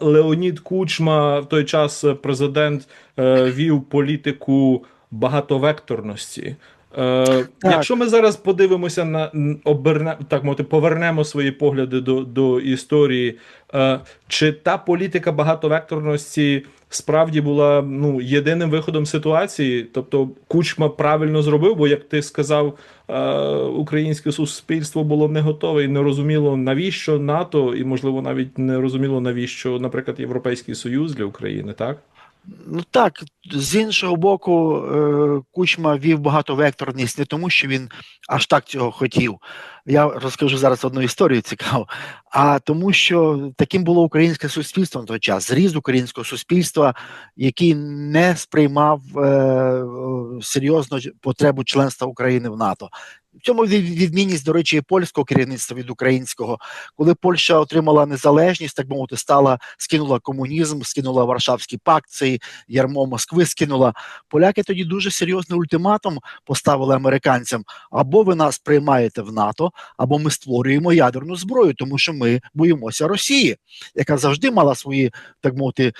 Леонід Кучма в той час президент е, вів політику багатовекторності. Е, Якщо ми зараз подивимося на оберне, так мовити, повернемо свої погляди до, до історії, е, чи та політика багатовекторності справді була ну, єдиним виходом ситуації? Тобто Кучма правильно зробив, бо як ти сказав, е, українське суспільство було не готове і не розуміло, навіщо НАТО, і можливо навіть не розуміло, навіщо, наприклад, Європейський Союз для України, так? Ну так, з іншого боку, е, Кучма вів багатовекторність не тому, що він аж так цього хотів. Я розкажу зараз одну історію цікаву, а тому, що таким було українське суспільство на той час, зріз українського суспільства, який не сприймав е, серйозно потребу членства України в НАТО. В цьому відмінність, до речі, польського керівництва від українського, коли Польща отримала незалежність, так би мовити, стала скинула комунізм, скинула Варшавський пакт, цей ярмо Москви скинула. Поляки тоді дуже серйозний ультиматум поставили американцям: або ви нас приймаєте в НАТО, або ми створюємо ядерну зброю, тому що ми боїмося Росії, яка завжди мала свої, так мовити,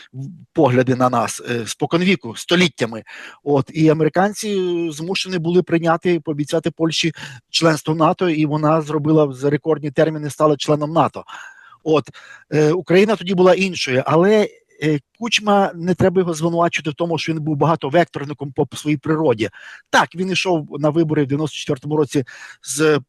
погляди на нас е, споконвіку, століттями. От і американці е, змушені були прийняти, пообіцяти Польщі членство НАТО, і вона зробила за рекордні терміни, стала членом НАТО. От е, Україна тоді була іншою, але Кучма не треба його звинувачувати в тому, що він був багатовекторником по своїй природі. Так, він йшов на вибори в 94-му році з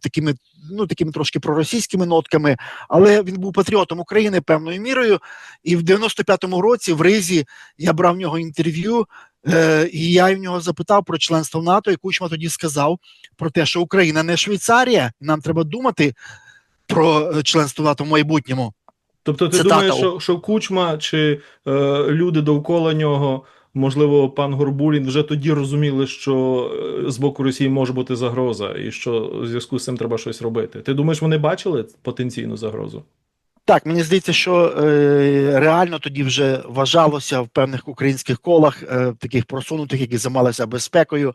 такими, ну такими трошки проросійськими нотками, але він був патріотом України певною мірою. І в 95-му році в Ризі я брав в нього інтерв'ю. Е, і я в нього запитав про членство в НАТО, і Кучма тоді сказав про те, що Україна не Швейцарія, нам треба думати про е, членство в НАТО в майбутньому. Тобто, ти Цитата. думаєш, що, що Кучма чи е, люди довкола нього, можливо, пан Горбулін, вже тоді розуміли, що е, з боку Росії може бути загроза, і що в зв'язку з цим треба щось робити. Ти думаєш, вони бачили потенційну загрозу? Так, мені здається, що е, реально тоді вже вважалося в певних українських колах, е, таких просунутих, які займалися безпекою,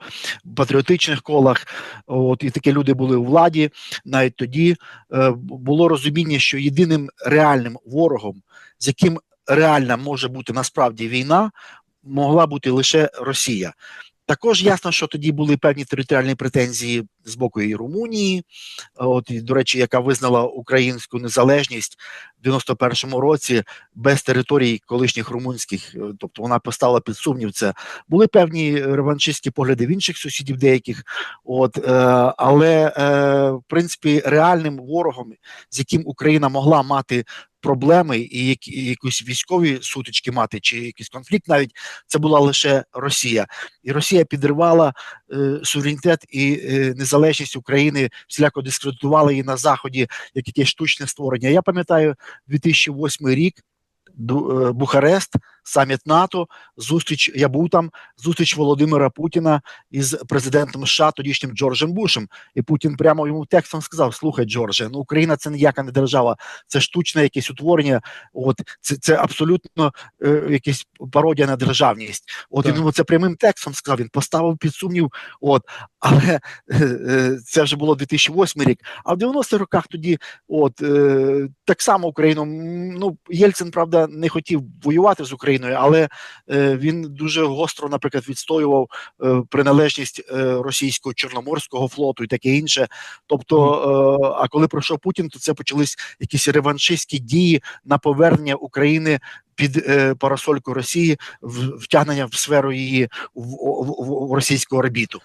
патріотичних колах. От і такі люди були у владі. Навіть тоді е, було розуміння, що єдиним реальним ворогом, з яким реальна може бути насправді війна, могла бути лише Росія. Також ясно, що тоді були певні територіальні претензії з боку і Румунії, от і, до речі, яка визнала українську незалежність в 91-му році без територій колишніх румунських, е, тобто вона поставила під сумнів це. Були певні реваншистські погляди в інших сусідів деяких, от е, але е, в принципі реальним ворогом, з яким Україна могла мати проблеми і які якісь військові сутички мати, чи якийсь конфлікт, навіть це була лише Росія, і Росія підривала е, суверенітет і е, незалежність України, всіляко дискредитувала її на заході як якесь штучне створення. Я пам'ятаю 2008 рік. Е, Бухарест, саміт НАТО, зустріч. Я був там, зустріч Володимира Путіна із президентом США, тодішнім Джорджем Бушем. І Путін прямо йому текстом сказав: Слухай, Джордже, ну Україна це ніяка не держава, це штучне якесь утворення. От це, це абсолютно е, якась пародія на державність. От Так. він йому це прямим текстом сказав. Він поставив під сумнів. От, але е, е, це вже було 2008 рік. А в 90-х роках тоді, от е, так само Україну. Ну Єльцин, правда, не хотів воювати з Україною, але е, він дуже гостро, наприклад, відстоював е, приналежність е, російського чорноморського флоту і таке інше. Тобто, а коли пройшов Путін, то це почались якісь реваншистські дії на повернення України. Під е, парасольку Росії в втягнення в сферу її в, в, в, в російську орбіту.